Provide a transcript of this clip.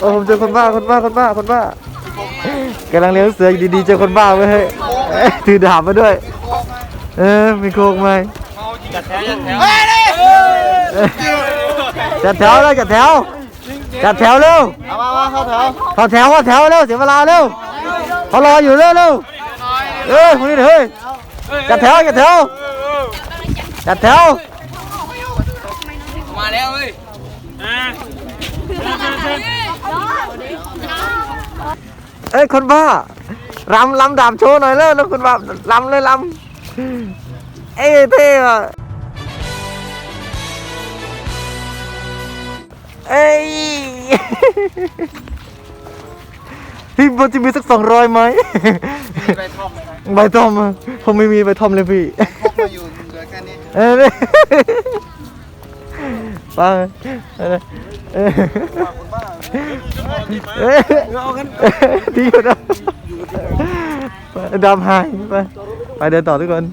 โอ้ผมเจอคนบ้าคนบ้าคนบ้าคนบ้ากำลังเลี้ยงเสืออยู่ดีๆเจอคนบ้าเว้ยเฮ้ยถือดาบมาด้วย เออมีโคกไหมจัดแถวจัดแถวเอ้ยจัดแถวแล้วจัดแถวจัดแถวเร็วเอามามาเข้าแถวเข้าแถวเข้าแถวเร็วเสียเวลาเร็วเขารออยู่เร็วเร็วเอ้ยคนนี้เฮ้ยจัดแถวจัดแถวจัดแถวมาแล้วเว้ย เอ้ยคนบ้ารำรำดาบโชว์หน่อยเร็วแล้วคนบ้ารำเลยรำเอ้ยเท่อะเอ้ยพี่บอจะมีสักสองร้อยไหมไปท่อมไหมครับใบทอมอะผมไม่มีใบทอมเลยพี่พกมาอยู่เหลือแค่นี้เออเนี่ยไปเออเออเออดีกว่นะดำหายไปไปเดินต่อทุกคน